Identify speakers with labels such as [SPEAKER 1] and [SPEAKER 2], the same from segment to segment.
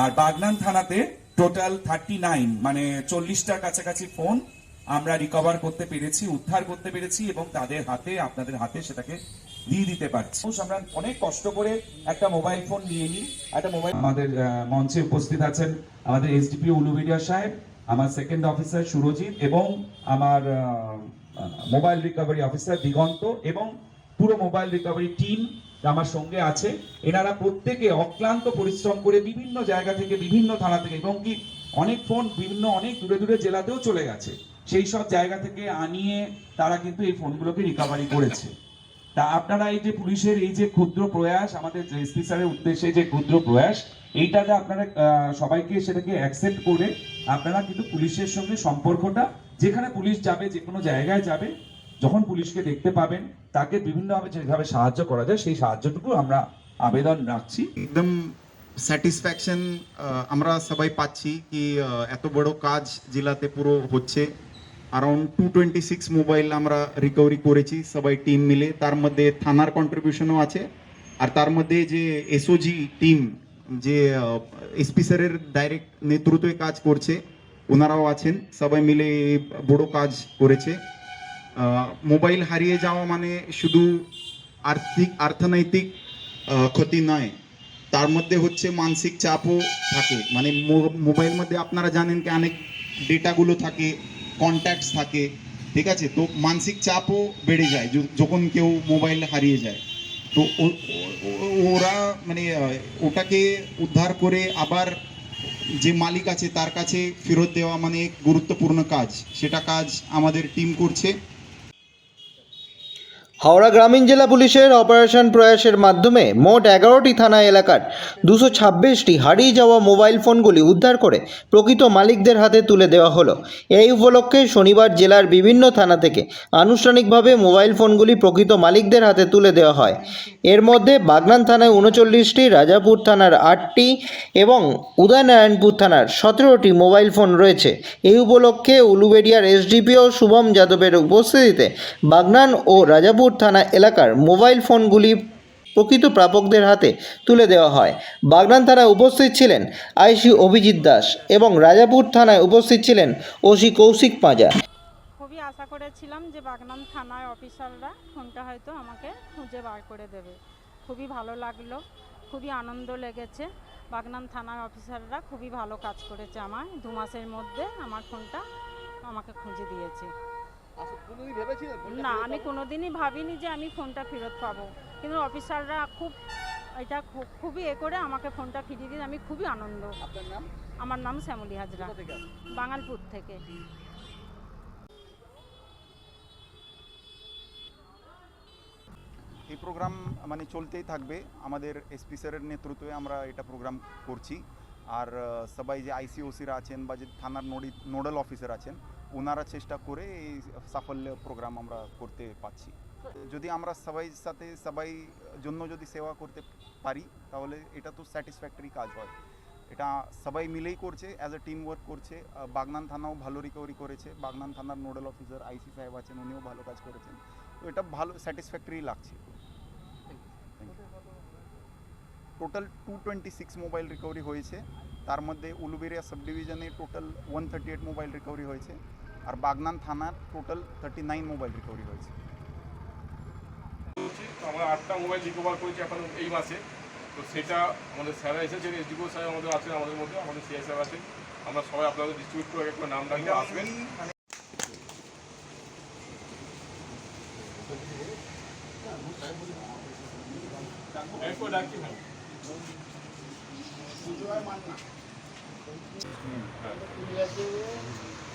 [SPEAKER 1] আর বাগনান থানাতে total thirty nine মানে চল্লিশটার কাছাকাছি ফোন আমরা রিকভার করতে পেরেছি, উদ্ধার করতে পেরেছি এবং তাদের হাতে, আপনাদের হাতে সেটাকে দিয়ে দিতে পারছি। আমরা অনেক কষ্ট করে একটা মোবাইল ফোন নিয়ে নিই। একটা মোবাইল আমাদের মঞ্চে উপস্থিত আছেন আমাদের এসডিপি উলুবেরিয়া সাহেব, আমার সেকেন্ড অফিসার সুরজিৎ এবং আমার মোবাইল রিকভারি অফিসার দিগন্ত এবং পুরো মোবাইল রিকভারি টিম আমার সঙ্গে আছে, এনারা প্রত্যেকে অক্লান্ত পরিশ্রম করে বিভিন্ন জায়গা থেকে, বিভিন্ন থানা থেকে, এবং কি অনেক ফোন বিভিন্ন অনেক দূরে দূরে জেলাতেও চলে গেছে। সেই সব জায়গা থেকে আনিয়ে তারা কিন্তু এই ফোনগুলোকে রিকভারি করেছে। তা আপনারা এই যে পুলিশের এই যে ক্ষুদ্র প্রয়াস, আমাদের এসপি স্যারের উদ্দেশ্যে যে ক্ষুদ্র প্রয়াস, এইটাতে আপনারা সবাইকে সেটাকে অ্যাকসেপ্ট করে আপনারা কিন্তু পুলিশের সঙ্গে সম্পর্কটা, যেখানে পুলিশ যাবে যে কোনো জায়গায় যাবে যখন পুলিশকে দেখতে পাবেন, তাকে বিভিন্নভাবে যেভাবে সাহায্য করা যায়, সেই সাহায্যটুকু আমরা আবেদন রাখছি।
[SPEAKER 2] একদম স্যাটিসফ্যাকশন আমরা সবাই পাচ্ছি কি এত বড় কাজ জেলাতে পুরো হচ্ছে। Around two twenty six mobile আমরা রিকভারি করেছি, সবাই টিম মিলে। তার মধ্যে থানার কন্ট্রিবিউশনও আছে। আর তার মধ্যে যে এসওজি টিম যে এসপি স্যারের ডাইরেক্ট নেতৃত্বে কাজ করছে, ওনারাও আছেন। সবাই মিলে বড় কাজ করেছে। মোবাইল হারিয়ে যাওয়া মানে শুধু আর্থিক, অর্থনৈতিক ক্ষতি নয়। তার মধ্যে হচ্ছে মানসিক চাপও থাকে। মানে মোবাইল মধ্যে আপনারা জানেন কি অনেক ডেটাগুলো থাকে কন্ট্যাক্টস থাকে, ঠিক আছে? তো মানসিক চাপও বেড়ে যায় যখন কেউ মোবাইল হারিয়ে যায়। তো ওরা মানে ওটাকে উদ্ধার করে আবার যে মালিক আছে তার কাছে ফেরত দেওয়া মানে গুরুত্বপূর্ণ কাজ। সেটা কাজ আমাদের টিম করছে।
[SPEAKER 3] হাওড়া গ্রামীণ জেলা পুলিশের অপারেশন প্রয়াসের মাধ্যমে মোট এগারোটি থানা এলাকার দুশো ছাব্বিশটি হারিয়ে যাওয়া মোবাইল ফোনগুলি উদ্ধার করে প্রকৃত মালিকদের হাতে তুলে দেওয়া হলো। এই উপলক্ষে শনিবার জেলার বিভিন্ন থানা থেকে আনুষ্ঠানিকভাবে মোবাইল ফোনগুলি প্রকৃত মালিকদের হাতে তুলে দেওয়া হয়। এর মধ্যে বাগনান থানায় উনচল্লিশটি, রাজাপুর থানার আটটি এবং উদয়নারায়ণপুর থানার সতেরোটি মোবাইল ফোন রয়েছে। এই উপলক্ষে উলুবেড়িয়ার এসডিপিও শুভম যাদবের উপস্থিতিতে বাগনান ও রাজাপুর থানা এলাকার মোবাইল ফোনগুলি প্রকৃত প্রাপকদের হাতে তুলে দেওয়া হয়। বাগনান থানায় উপস্থিত ছিলেন আইসি অভিজিৎ দাস এবং রাজাপুর থানায় উপস্থিত ছিলেন ওসি কৌশিক পাঁজা।
[SPEAKER 4] খুবই আশা করেছিলাম যে বাগনান থানায় অফিসাররা ফোনটা হয়তো আমাকে খুঁজে বার করে দেবে। খুবই ভালো লাগল, খুবই আনন্দ লেগেছে। বাগনান থানার অফিসাররা খুবই ভালো কাজ করেছে আমার দু মাসের মধ্যে আমার ফোনটা আমাকে খুঁজে দিয়েছে। না আমি কোনোদিনই ভাবিনি যে আমি ফোনটা ফেরত পাবো। কিন্তু অফিসাররা খুব এটা খুবই এ করে আমাকে ফোনটা ফিরিয়ে দিয়ে আমি খুবই আনন্দ। আমার নাম শ্যামলী হাজরা। বাঙালপুর থেকে।
[SPEAKER 2] এই প্রোগ্রাম মানে চলতেই থাকবে। আমাদের এসপি স্যারের নেতৃত্বে আমরা এটা প্রোগ্রাম করছি। আর সবাই যে আইসিওসিরা আছেন বা যে থানার নোডি নোডাল অফিসার আছেন ওনারা চেষ্টা করে এই সাফল্য প্রোগ্রাম আমরা করতে পারছি। যদি আমরা সবাই সাথে সবাই জন্য যদি সেবা করতে পারি, তাহলে এটা তো স্যাটিসফ্যাক্টরি কাজ হয়। এটা সবাই মিলেই করছে অ্যাজ এ টিম ওয়ার্ক করছে বাগনান থানাও ভালো রিকভারি করেছে। বাগনান থানার নোডাল অফিসার আইসি সাহেব আছেন, উনিও ভালো কাজ করেছেন। তো এটা ভালো স্যাটিসফ্যাক্টরি লাগছে। Total two twenty six mobile recovery হয়েছে। তার মধ্যে উলুবেরিয়া সাব ডিভিশনে total one thirty eight mobile recovery হয়েছে। আর বাগনান থানার total thirty nine mobile recovery হয়েছে।
[SPEAKER 5] তো আমরা আটটা মোবাইল রিকভার করেছি এখন এই মাসে। তো সেটা আমাদের স্যারা এসেছেন এসডিও স্যার আমাদের আছেন আমাদের মধ্যে আমাদের সিআই স্যার আছেন। আমরা সবাই আপনাদের ডিস্ট্রিবিউট করে একটা নাম ডাকলে আসবেন। ডাকি হ্যাঁ।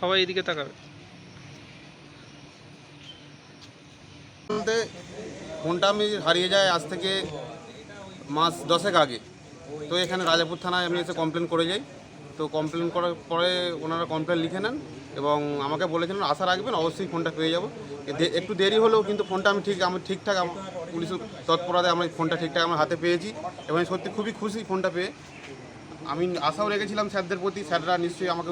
[SPEAKER 3] সবাই এদিকে তাকাবে।
[SPEAKER 6] বলতে ফোনটা আমি হারিয়ে যায় আজ থেকে মাস দশেক আগে। তো এখানে রাজাপুর থানায় আমি এসে কমপ্লেন করে যাই। তো কমপ্লেন করার পরে ওনারা কমপ্লেন লিখে নেন এবং আমাকে বলেছিলেন আশা রাখবেন অবশ্যই ফোনটা পেয়ে যাব। একটু দেরি হলেও কিন্তু ফোনটা আমি ঠিক আমি ঠিকঠাক আমার পুলিশ তৎপরতায় আমি ফোনটা ঠিকঠাক আমার হাতে পেয়েছি এবং সত্যি খুবই খুশি ফোনটা পেয়ে। আমি আশাও রেখেছিলাম স্যারদের প্রতি স্যাররা নিশ্চয়ই আমাকে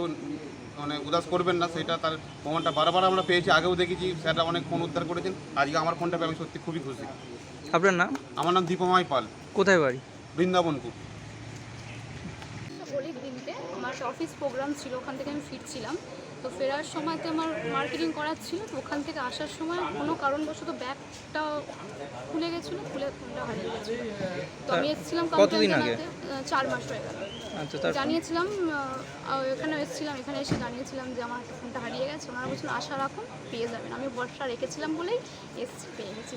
[SPEAKER 6] মানে উদাস করবেন না সেটা তার প্রমাণটা বারবার আমরা পেয়েছি আগেও দেখেছি স্যাররা অনেক ফোন উদ্ধার করেছেন আজকে আমার ফোনটা পেয়ে আমি সত্যি খুবই খুশি।
[SPEAKER 7] আপনার নাম?
[SPEAKER 6] আমার নাম দীপমাই পাল।
[SPEAKER 7] কোথায় বাড়ি?
[SPEAKER 6] বৃন্দাবনপুর।
[SPEAKER 8] একটা অফিস প্রোগ্রাম ছিল ওখান থেকে আমি ফিরছিলাম। তো ফেরার সময় তো আমার মার্কেটিং করার ছিল তো ওখান থেকে আসার সময় কোনো কারণবশত ব্যাগটা খুলে গেছিল খুলে ফোনটা হারিয়ে গেছিল। তো আমি এসেছিলাম
[SPEAKER 7] কতদিন আগে?
[SPEAKER 8] চার মাস হয়ে গেল।
[SPEAKER 7] আচ্ছা
[SPEAKER 8] জানিয়েছিলাম এখানে এসেছিলাম এখানে এসে জানিয়েছিলাম যে আমার ফোনটা হারিয়ে গেছে। ওনারা বলছিলেন আশা রাখুন পেয়ে যাবেন। আমি বর্ষা রেখেছিলাম বলেই এসেছি পেয়ে গেছি।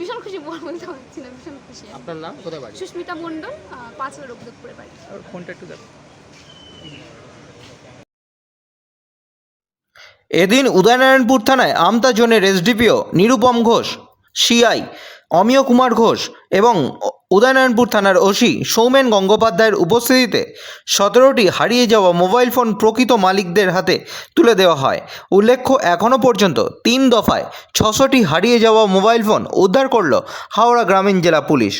[SPEAKER 8] ভীষণ খুশি। বলতে পারছি না ভীষণ খুশি।
[SPEAKER 9] আপনার নাম? কোথায় বাড়ি?
[SPEAKER 8] সুস্মিতা মণ্ডল পাঁচ হাজার রঘুদেবপুরে বাড়ি।
[SPEAKER 7] আর ফোনটা একটু দেখো।
[SPEAKER 3] এদিন উদয়নারায়ণপুর থানায় আমতা জোনের এসডিপিও নিরুপম ঘোষ, সিআই অমিয় কুমার ঘোষ এবং উদয়নারায়ণপুর থানার ওসি সৌমেন গঙ্গোপাধ্যায়ের উপস্থিতিতে সতেরোটি হারিয়ে যাওয়া মোবাইল ফোন প্রকৃত মালিকদের হাতে তুলে দেওয়া হয়। উল্লেখ্য, এখনও পর্যন্ত তিন দফায় ছশোটি হারিয়ে যাওয়া মোবাইল ফোন উদ্ধার করল হাওড়া গ্রামীণ জেলা পুলিশ।